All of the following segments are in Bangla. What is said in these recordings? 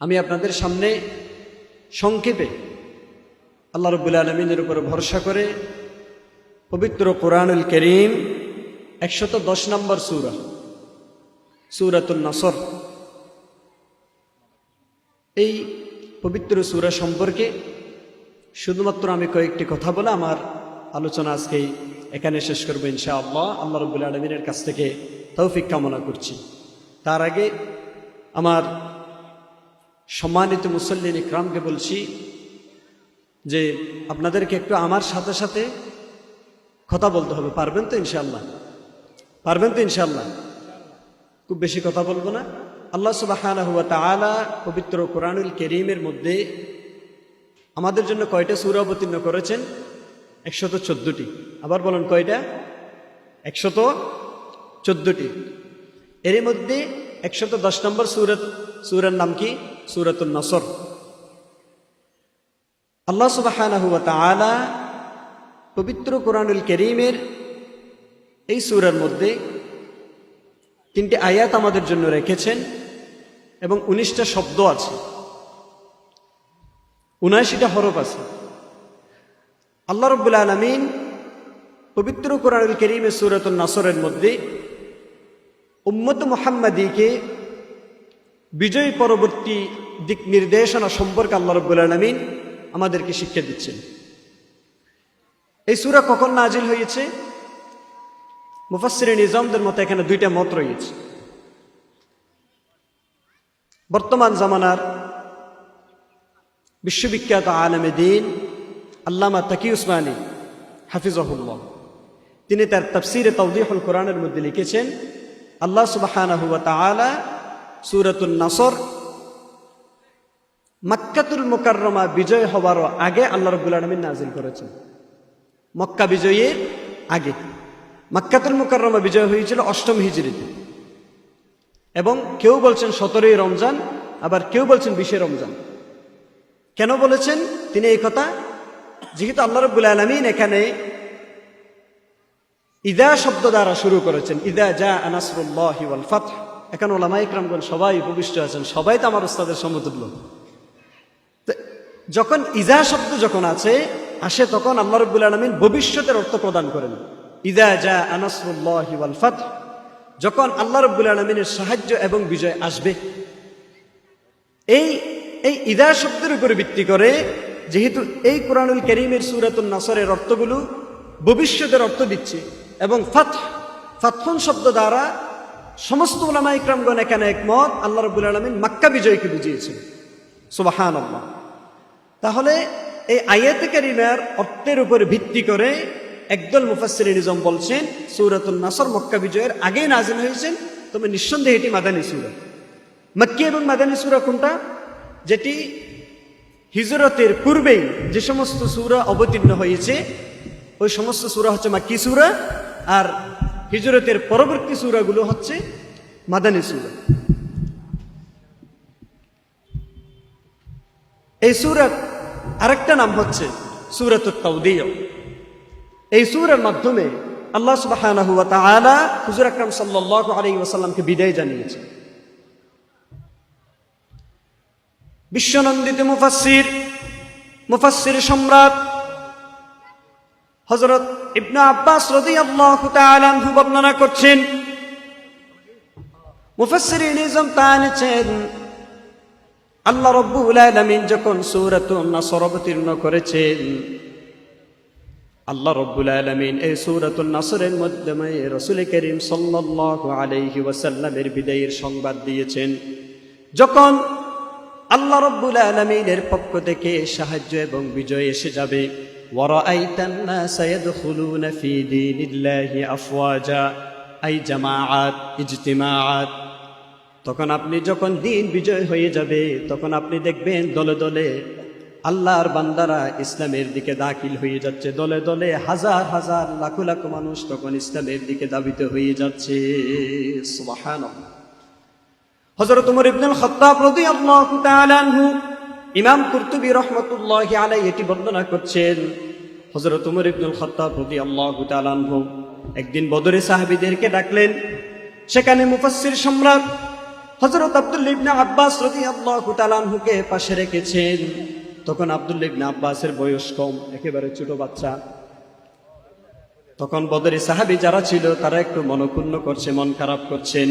আমি আপনাদের সামনে সংক্ষেপে আল্লাহ রবুল্লা আলমিনের উপর ভরসা করে পবিত্র কোরআনুল করিম একশত দশ নম্বর সুরা সুরাতুল নাসর। এই পবিত্র সুরা সম্পর্কে শুধুমাত্র আমি কয়েকটি কথা বলে আমার আলোচনা আজকেই এখানে শেষ করব ইনশা আল্লাহ আল্লাহ রবুল আলমিনের কাছ থেকে তৌফিক কামনা করছি। তার আগে আমার সম্মানিত মুসল্লিন ইকরামকে বলছি যে আপনাদেরকে একটু আমার সাথে সাথে কথা বলতে হবে। পারবেন তো ইনশাল্লাহ পারবেন তো ইনশাল্লাহ খুব বেশি কথা বলব না। আল্লাহ সুবাহ পবিত্র কোরআনুল করিমের মধ্যে আমাদের জন্য কয়টা সুরা অবতীর্ণ করেছেন? একশত চোদ্দটি। আবার বলুন কয়টা? একশত চোদ্দটি। এর মধ্যে একশত দশ নম্বর সুরত সুরের নাম কি? সুরতুল নসর। আল্লাহ সুবাহ পবিত্র কোরআনুল করিমের এই সুরের মধ্যে তিনটি আয়াত আমাদের জন্য রেখেছেন এবং উনিশটা শব্দ আছে। উনআশিটা হরফ আছে। আল্লাহ রব্বুল আলমিন পবিত্র কোরআনুল করিমের সুরতুল নাসরের মধ্যে উম্মত মোহাম্মদীকে বিজয় পরবর্তী দিক নির্দেশনা সম্পর্কে আল্লাহ রব্বুল আলমিন আমাদেরকে শিক্ষা দিচ্ছেন। এই সুরা কখন নাজিল হয়েছে? মুফাসির নিজামদের মতো এখানে দুইটা মত রয়েছে। বর্তমান জামানার বিশ্ববিখ্যাত আলমে দিন আল্লামা তাকি উসমানী হাফিজহুল্লাহ। তিনি তার তফসিরে তৌদিহুল কোরআনের মধ্যে লিখেছেন, আল্লাহ সুবাহানা হুয়া তাআলা সুরাতুল নাসর। মাক্কাতুল মুকাররমা বিজয় হওয়ার আগে আল্লাহ রব্বুল আলমিন নাজিল করেছেন। মক্কা বিজয়ের আগে। মাক্কাতুল মুকাররমা বিজয় হয়েছিল অষ্টম হিজড়িতে এবং কেউ বলছেন সতেরোই রমজান, আবার কেউ বলছেন বিশে রমজান। কেন বলেছেন? তিনি এই কথা, যেহেতু আল্লাহ রব্বুল আলমিন এখানে ইদা শব্দ দ্বারা শুরু করেছেন, ইদা যা আনাসরুল্লাহ ওয়াল ফাত এখন ওলামা ইকরামগণ সবাই উপবিষ্ট আছেন, সবাই তো আমার উস্তাদের সমতুল্য। যখন ইজা শব্দ যখন আছে, আসে তখন আল্লাহ রব্বুল আলমিন ভবিষ্যতের অর্থ প্রদান করেন। ইদা যা আনাসরুল্লাহ ফাত যখন আল্লাহ রব্বুল আলমিনের সাহায্য এবং বিজয় আসবে। এই এই ইদা শব্দের উপরে ভিত্তি করে যেহেতু এই কোরআনুল করিমের সুরাতুল নাসরের অর্থগুলো ভবিষ্যতের অর্থ দিচ্ছে এবং ফাত ফাতফুন শব্দ দ্বারা সমস্ত ওলামা ইকরামগণ এখানে একমত, আল্লাহ রবুল আলমিন মাক্কা বিজয়কে বুঝিয়েছেন। সুবাহান আল্লাহ তাহলে এই আয়াতে কারিমার অর্থের উপর ভিত্তি করে একদল মুফাসির নিজম বলছেন সৌরাতুল নাসর মক্কা বিজয়ের আগেই নাজিল হয়েছেন তবে নিঃসন্দেহে এটি মাদানী সুরা। মক্কি এবং মাদানী সুরা কোনটা? যেটি হিজরতের পূর্বেই যে সমস্ত সুরা অবতীর্ণ হয়েছে, ওই সমস্ত সুরা হচ্ছে মাক্কি সুরা, আর হিজরতের পরবর্তী সুরাগুলো হচ্ছে মাদানী সুরা। এই সুরার আরেকটা নাম হচ্ছে সুরাত এই সুরের মাধ্যমে আল্লাহ তাআলা হুজুর আকরাম সাল্লাল্লাহু আলাইহি ওয়াসাল্লামকে বিদায় জানিয়েছে বিশ্বনন্দিত মুফাসসির মুফাসসির সম্রাট হযরত ইবনে আব্বাস রাদিয়াল্লাহু তাআলা আনহু বর্ণনা করছেন, মুফাসসিরিন ইজম তা এনেছেন, আল্লাহ রব্বুল আলামিন যখন সূরাতুন নাসর অবতীর্ণ করেছেন, আল্লাহ রব্বুল আলমিন এই সৌরাতুল নাসরের মাধ্যমে রসুল করিম সাল্লাল্লাহু আলাইহি ওয়াসাল্লামের বিদায়ের সংবাদ দিয়েছেন। যখন আল্লাহ রব্বুল আলমিনের পক্ষ থেকে সাহায্য এবং বিজয় এসে যাবে وَرَأَيْتَ النَّاسَ يَدْخُلُونَ فِي دِينِ اللَّهِ أَفْوَاجًا أي জামাআত ইজতিমাআত তখন আপনি যখন দিন বিজয় হয়ে যাবে তখন আপনি দেখবেন দলে দলে আল্লাহর বান্দারা ইসলামের দিকে দাখিল হয়ে যাচ্ছে দলে দলে হাজার হাজার লাখো লাখো মানুষ তখন ইসলামের দিকে দাবিত হয়ে যাচ্ছে সুবহানাল্লাহ হযরত ওমর ইবনে খাত্তাব রাদিয়াল্লাহু তাআলা আনহু ইমাম কুরতুবী রাহমাতুল্লাহি আলাইহি এটি বর্ণনা করছেন, হযরত ওমর ইবনে খাত্তাব রাদিয়াল্লাহু তাআলা আনহু একদিন বদরে সাহাবীদেরকে ডাকলেন। সেখানে মুফাসসির সম্রাট হজরত আব্দুল ইবনে আব্বাস রদি আল্লাহ তালানহুকে পাশে রেখেছেন। তখন আব্দুল ইবনে আব্বাসের বয়স কম, একেবারে ছোট বাচ্চা। তখন বদরি সাহাবি যারা ছিল, তারা একটু মনক্ষুণ্ণ করছে, মন খারাপ করছেন।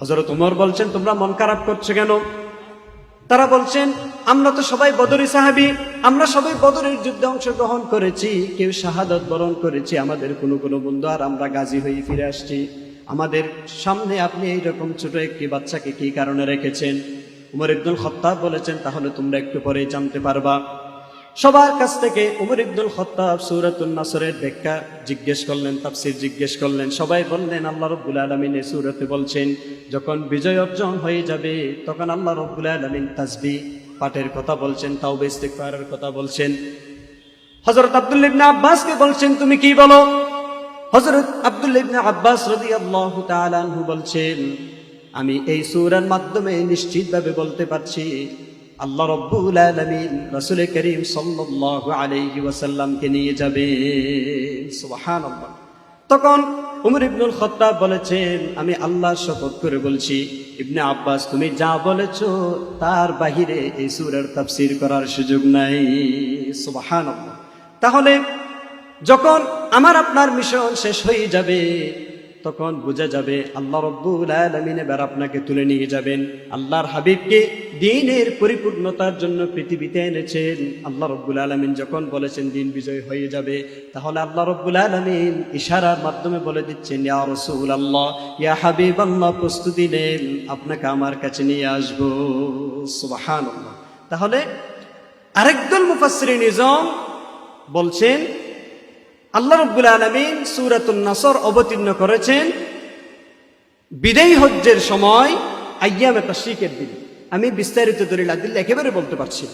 হজরত উমর বলছেন, তোমরা মন খারাপ করছ কেন? তারা বলছেন, আমরা তো সবাই বদরি সাহাবি, আমরা সবাই বদরের যুদ্ধে অংশগ্রহণ করেছি। কেউ শাহাদত বরণ করেছি, আমাদের কোনো কোনো বন্ধু আর আমরা গাজী হয়ে ফিরে আসছি। আমাদের সামনে আপনি এইরকম ছোট একটি বাচ্চাকে কি কারণে রেখেছেন? উমর ইবদুল খত্তাব বলেছেন, তাহলে তোমরা একটু পরে জানতে পারবা। সবার কাছ থেকে উমর ইবনুল খত্তাব সূরাতুন নাসরের ব্যাখ্যা জিজ্ঞেস করলেন, তাফসীর জিজ্ঞেস করলেন। সবাই বললেন, আল্লাহ রব্বুল আলামিন এই সূরাতে বলছেন, যখন বিজয় অর্জন হয়ে যাবে, তখন আল্লাহ রব্বুল আলামিন তাসবিহ পাঠের কথা বলছেন, তাওবা ইস্তিগফারের কথা বলছেন। হজরত আব্দুল্লাহ ইবনে আব্বাসকে বলছেন, তুমি কি বলো? হজরত আব্দুল্লাহ ইবনে আব্বাস রদি তাআলা আনহু বলছেন, আমি এই সূরার মাধ্যমে নিশ্চিতভাবে বলতে পারছি আল্লাহ রব্বুল আলামিন রাসূল করিম সাল্লাল্লাহু আলাইহি ওয়াসাল্লামকে নিয়ে যাবে। তখন উমর ইবনুল খত্তাব বলেছেন, আমি আল্লাহ শপথ করে বলছি, ইবনে আব্বাস, তুমি যা বলেছ, তার বাহিরে এই সূরার তাফসীর করার সুযোগ নাই। সুবহানাল্লাহ। তাহলে যখন আমার আপনার মিশন শেষ হয়ে যাবে তখন বোঝা যাবে আল্লাহ রব্বুল আলমিন এবার আপনাকে তুলে নিয়ে যাবেন। আল্লাহর হাবিবকে দিনের পরিপূর্ণতার জন্য পৃথিবীতে এনেছেন। আল্লাহ রব্বুল আলমিন যখন বলেছেন, দিন বিজয় হয়ে যাবে, তাহলে আল্লাহ রব্বুল আলমিন ইশারার মাধ্যমে বলে দিচ্ছেন, ইয়া রসুল আল্লাহ ইয়া হাবিব আল্লাহ প্রস্তুতি নেন, আপনাকে আমার কাছে নিয়ে আসব। সুবাহান তাহলে আরেকদল মুফাসসিরিন নিজম বলছেন আল্লাহ রব্বুল আলমিন সুরাতুল নাসর অবতীর্ণ করেছেন বিদায়ী হজ্জের সময় একটা শিখের দিন। আমি বিস্তারিত দলিল আদিল একেবারে বলতে পারছি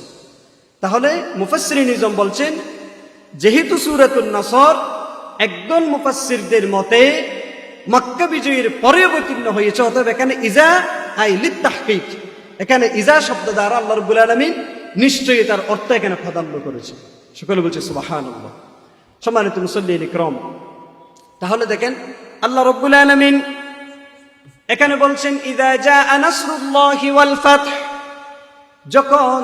তাহলে মুফাসসির নিজম বলছেন, যেহেতু সুরাতুল নাসর একদল মুফাসসিরদের মতে মক্কা বিজয়ের পরে অবতীর্ণ হয়েছে, অতএব এখানে ইজা আই তাহকিক। এখানে ইজা শব্দ দ্বারা আল্লাহ রব্বুল আলমিন নিশ্চয়ই তার অর্থ এখানে প্রাধান্য করেছে। সকলে বলছে সুবাহান আল্লাহ সম্মানিত মুসল্লি ক্রম তাহলে দেখেন আল্লাহ রব্বুল আলমিন এখানে বলছেন, ইদা জা আনাসরুল্লাহি ওয়াল ফাতহ। যখন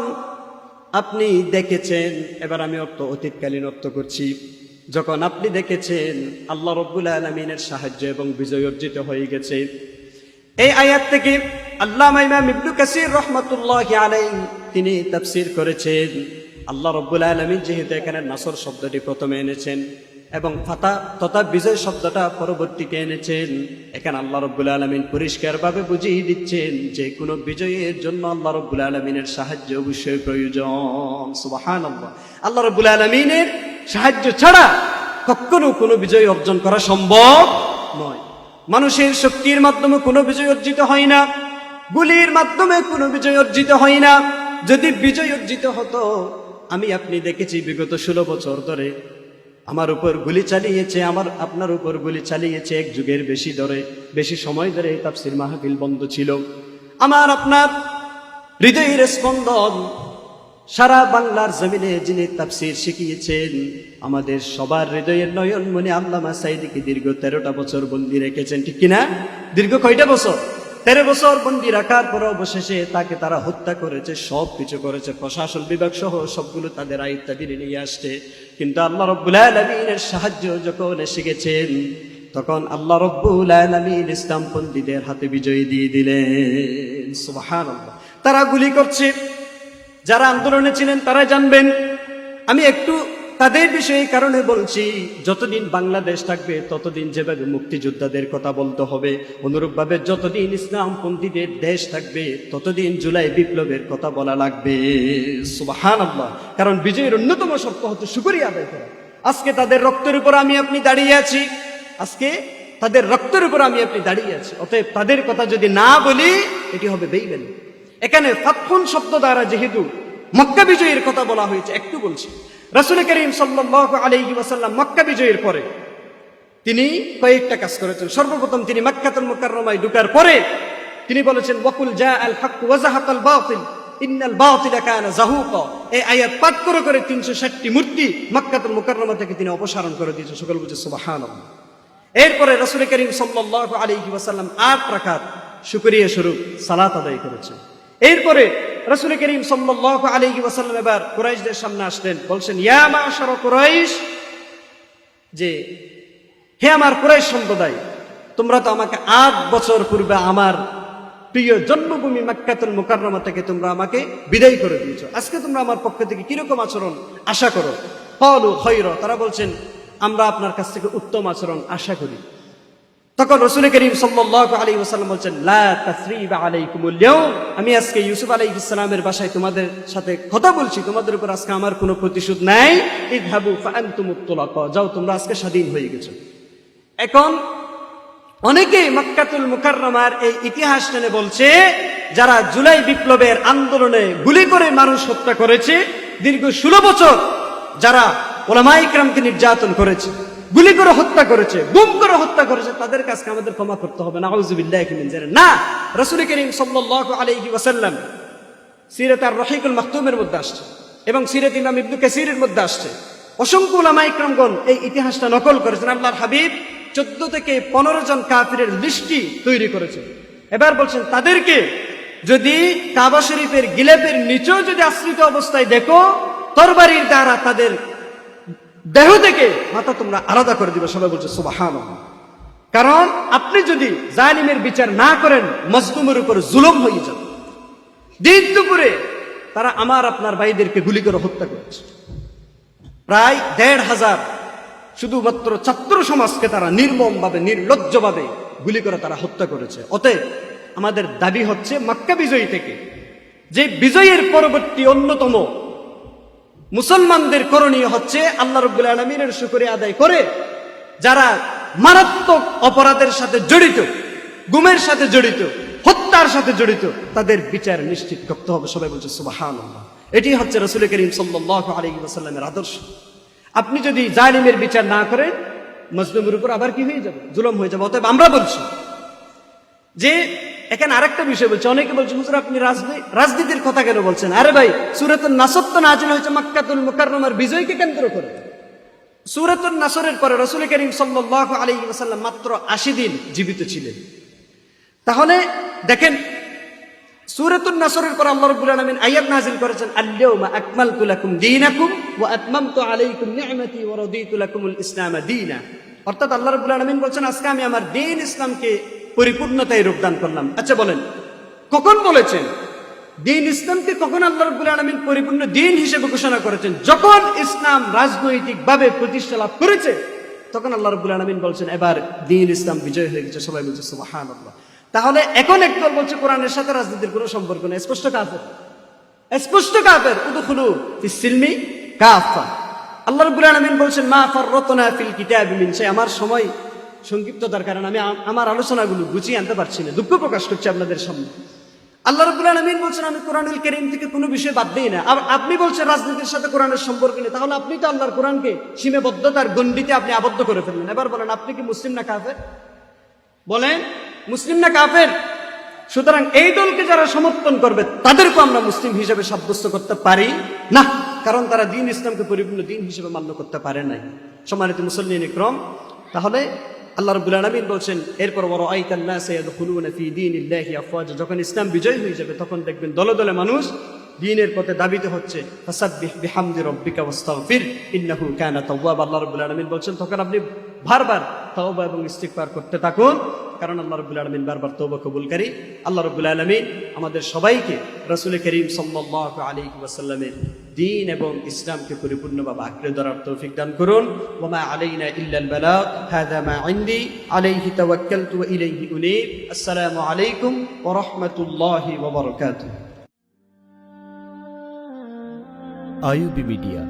আপনি দেখেছেন, এবার আমি অর্থ অতীতকালীন অর্থ করছি, যখন আপনি দেখেছেন আল্লাহ রব্বুল আলমিনের সাহায্য এবং বিজয় অর্জিত হয়ে গেছে, এই আয়াত থেকে আল্লাহ ইমাম ইবনু কাসির রহমতুল্লাহ আলাই তিনি তাফসির করেছেন আল্লাহ রব্বুল আলমিন যেহেতু এখানে নাসর শব্দটি প্রথমে এনেছেন এবং ফাতা তথা বিজয় শব্দটা পরবর্তীকে এনেছেন, এখানে আল্লাহ রব্বুল আলমিন পরিষ্কারভাবে বুঝিয়ে দিচ্ছেন যে কোনো বিজয়ের জন্য আল্লাহ রব্বুল আলমিনের সাহায্য অবশ্যই প্রয়োজন। সুবাহান আল্লাহ আল্লাহ রব্বুল আলমিনের সাহায্য ছাড়া কখনো কোনো বিজয় অর্জন করা সম্ভব নয়। মানুষের শক্তির মাধ্যমে কোনো বিজয় অর্জিত হয় না, গুলির মাধ্যমে কোনো বিজয় অর্জিত হয় না। যদি বিজয় অর্জিত হতো আমি আপনি দেখেছি বিগত ষোলো বছর ধরে আমার উপর গুলি চালিয়েছে, আমার, আপনার উপর গুলি চালিয়েছে এক যুগের বেশি ধরে, বেশি সময় ধরে এই তাফসির মাহফিল বন্ধ ছিল। আমার, আপনার হৃদয়ের স্পন্দন সারা বাংলার জমিনে যিনি তাফসির শিখিয়েছেন, আমাদের সবার হৃদয়ের নয়ন মনে আল্লামা সাইদিকে দীর্ঘ তেরোটা বছর বন্দি রেখেছেন, ঠিক কিনা? দীর্ঘ কয়টা বছর? তেরো বছর বন্দি রাখার পর অবশেষে তাকে তারা হত্যা করেছে, সব কিছু করেছে। প্রশাসন বিভাগ সহ সবগুলো তাদের আয়ত্তাধীনে নিয়ে আসছে। কিন্তু আল্লাহ রব্বুল আলমিনের সাহায্য যখন এসে গেছেন, তখন আল্লাহ রব্বুল আলমিন ইসলামপন্থীদের হাতে বিজয়ী দিয়ে দিলেন। সুবাহান তারা গুলি করছে। যারা আন্দোলনে ছিলেন তারা জানবেন। আমি একটু তাদের বিষয়ে এই কারণে বলছি, যতদিন বাংলাদেশ থাকবে, ততদিন যেভাবে মুক্তিযোদ্ধাদের কথা বলতে হবে, অনুরূপভাবে যতদিন ইসলামপন্থীদের দেশ থাকবে, ততদিন জুলাই বিপ্লবের কথা বলা লাগবে। কারণ বিজয়ের অন্যতম শর্ত হচ্ছে শুকরিয়া আদায় করা। আজকে তাদের রক্তের উপর আমি আপনি দাঁড়িয়ে আছি। আজকে তাদের রক্তের উপর আমি আপনি দাঁড়িয়ে আছি। অতএব তাদের কথা যদি না বলি, এটি হবে বেইবেন এখানে ফাতফুন শব্দ দ্বারা যেহেতু মক্কা বিজয়ের কথা বলা হয়েছে, একটু বলছি। রাসুল করিম সাল্লাহ আলহি ওয়াসাল্লাম মক্কা বিজয়ের পরে তিনি কয়েকটা কাজ করেছেন। সর্বপ্রথম তিনি মাক্কাতুল মুকাররমায় ঢুকার পরে তিনি বলেছেন, ওয়াকুল জা আল হক ওয়াজাহাকাল বাতিল। ইন্নাল বাতিলা কানা জাহুকা এই আয়াত পাঠ করে করে 360টি মূর্তি মক্কাতুল মুকাররমা থেকে তিনি অপসারণ করে দিয়েছেন। সকল বুঝে, সুবহানাল্লাহ। এরপরে রাসূল করিম সাল্লাল্লাহু আলাইহি ওয়াসাল্লাম আট রাকাত শুকরিয়া স্বরূপ সালাত আদায় করেছে এরপরে রসুল করিম সাল্লাহ আলহি ওয়াসাল্লাম এবার কুরাইশদের সামনে আসলেন। বলছেন, ইয়া মাশার কুরাইশ, যে হে আমার কুরাইশ সম্প্রদায়, তোমরা তো আমাকে আট বছর পূর্বে আমার প্রিয় জন্মভূমি মাক্কাতুল মুকাররমা থেকে তোমরা আমাকে বিদায় করে দিয়েছ। আজকে তোমরা আমার পক্ষ থেকে কীরকম আচরণ আশা করো? কলু খৈর তারা বলছেন, আমরা আপনার কাছ থেকে উত্তম আচরণ আশা করি। তখন রসুল করিম সাল্লাল্লাহু আলাইহি ওয়াসাল্লাম বলছেন আমি আজকে ইউসুফ আলাইহিস সালামের বাসায় তোমাদের সাথে কথা বলছি। তোমাদের উপর আজকে আমার কোনো প্রতিশোধ নাই। ইযহাবু ফাআনতুমুত তুলাকা যাও, তোমরা আজকে স্বাধীন হয়ে গেছো। এখন অনেকেই মক্কাতুল মুকাররমার এই ইতিহাস টেনে বলছে, যারা জুলাই বিপ্লবের আন্দোলনে গুলি করে মানুষ হত্যা করেছে, দীর্ঘ ষোলো বছর যারা ওলামাইকরামকে নির্যাতন করেছে। গুলি করে হত্যা করেছে, গুম করে হত্যা করেছে, তাদের কাছে আমাদের ক্ষমা করতে হবে না না, রাসূল করিম সাল্লাল্লাহু আলাইহি ওয়াসাল্লাম সিরাত আর রহিকুল মাকতুমের মধ্যে আসছে এবং সিরাত ইমাম ইবনু কাসিরের মধ্যে আসছে। অসংখ্য উলামা ইকরামগণ এই ইতিহাসটা নকল করেছেন আল্লাহর হাবিব চোদ্দ থেকে পনেরো জন কাফিরের লিস্টি তৈরি করেছে। এবার বলছেন, তাদেরকে যদি কাবা শরীফের গিলেপের নিচেও যদি আশ্রিত অবস্থায় দেখো, তরবারির দ্বারা তাদের দেহ থেকে মাথা তোমরা আলাদা করে দিবে। সবাই বলছে সুবাহান কারণ আপনি যদি জালিমের বিচার না করেন, মজলুমের উপর জুলম হয়ে যাবে। দিন দুপুরে তারা আমার আপনার ভাইদেরকে গুলি করে হত্যা করেছে। প্রায় দেড় হাজার শুধুমাত্র ছাত্র সমাজকে তারা নির্মমভাবে, নির্লজ্জভাবে গুলি করে তারা হত্যা করেছে। অতএব আমাদের দাবি হচ্ছে, মক্কা বিজয়ী থেকে যে বিজয়ের পরবর্তী অন্যতম মুসলমানদের করণীয় হচ্ছে আল্লাহ রব্বুল আলমিনের শুকরিয়া আদায় করে যারা মারাত্মক অপরাধের সাথে জড়িত, গুমের সাথে জড়িত, হত্যার সাথে জড়িত, তাদের বিচার নিশ্চিত করতে হবে। সবাই বলছে সুবাহান এটি হচ্ছে রসুল করিম সাল্লাহ আলী আদর্শ। আপনি যদি জালিমের বিচার না করেন, মজলুমের উপর আবার কি হয়ে যাবে? জুলম হয়ে যাবে। অতএব আমরা বলছি যে এখানে আরেকটা বিষয় বলছে, অনেকে বলছে, হুজুর, আপনি রাজনীতি রাজনীতির কথা কেন বলছেন? আরে ভাই সুরাতুল নাসত্ব নাজিল হয়েছে মাক্কাতুল মুকাররমার বিজয়কে কেন্দ্র করে। সুরাতুল নাসরের পরে রসুল করিম সাল্লাল্লাহু আলাইহি ওয়াসাল্লাম মাত্র আশি দিন জীবিত ছিলেন। তাহলে দেখেন সুরাতুল নাসরের পর আল্লাহ রাব্বুল আলামিন আয়াত নাযিল করেছেন, আল-ইয়াউমা আকমালতু লাকুম দীনাকুম ওয়া আতমামতু আলাইকুম নি'মাতি ওয়া রাদিতু লাকুমুল ইসলাম দীনা। অর্থাৎ আল্লাহ রাব্বুল আলামিন বলছেন, আজকে আমি আমার দ্বীন ইসলামকে পরিপূর্ণতায় রূপদান করলাম। আচ্ছা বলেন, কখন বলেছেন? দিন ইসলামকে কখন আল্লাহ রাব্বুল আলামিন পরিপূর্ণ দিন হিসেবে ঘোষণা করেছেন? যখন ইসলাম রাজনৈতিকভাবে প্রতিষ্ঠা লাভ করেছে, তখন আল্লাহ রাব্বুল আলামিন বলছেন, এবার দিন ইসলাম বিজয় হয়ে গেছে। সবাই বলছে, সুবহানাল্লাহ। তাহলে এখন একদল বলছে, কোরআনের সাথে রাজনীতির কোনো সম্পর্ক নেই। স্পষ্ট কাফের? স্পষ্ট কাফের? উদখুলু সিলমি কাফা আল্লাহ রাব্বুল আলামিন বলছেন, মা ফাররাতনা ফিল কিতাবি মিন শাই। আমার সময় সংক্ষিপ্ততার কারণে আমি আমার আলোচনাগুলো গুছিয়ে আনতে পারছি না। দুঃখ প্রকাশ করছি আপনাদের সামনে। আল্লাহ রাব্বুল আলামিন বলছেন, আমি কোরআনুল কারীম থেকে কোনো বিষয় বাদ দেই না। আর আপনি বলছেন, রাজনীতির সাথে কোরআনের সম্পর্ক নেই। তাহলে আপনি তো আল্লাহর কোরআনকে সীমাবদ্ধতার গণ্ডিতে আপনি আবদ্ধ করে ফেললেন। এবার বলেন, আপনি কি মুসলিম না কাফের? বলেন, মুসলিম না কাফের? সুতরাং এই দলকে যারা সমর্থন করবে তাদেরকে আমরা মুসলিম হিসেবে সাব্যস্ত করতে পারি না। কারণ তারা দিন ইসলামকে পরিপূর্ণ দিন হিসেবে মান্য করতে পারে নাই। সম্মানিত মুসলিম ক্রম তাহলে আল্লাহ রবুল আলমিন বলছেন, এরপর বড় আইতাল্লাহ দীনিল্লাহি আফওয়াজা। যখন ইসলাম বিজয় হয়ে যাবে, তখন দেখবেন দলে দলে মানুষ দিনের পথে দাবিত হচ্ছে। আল্লাহ রাব্বুল আলামিন বলছেন, তখন আপনি বারবার তওবা এবং ইস্তিগফার করতে থাকুন। কারণ আল্লাহ রাব্বুল আলামিন বারবার তওবা কবুলকারী। আল্লাহ রাব্বুল আলামিন আমাদের সবাইকে রাসূল করিম সাল্লাল্লাহু আলাইহি ওয়াসাল্লামের দিন এবং ইসলামকে পরিপূর্ণভাবে আঁকড়ে ধরার তৌফিক দান করুন। ওমা আলাইনা ইল্লাল বালাগ হাদা মা ইনদি, আলাইহি তাওয়াক্কালতু ওয়া ইলাইহি উনীব। আসসালামু আলাইকুম ওয়া রাহমাতুল্লাহি ওয়া বারাকাতুহু। IUB media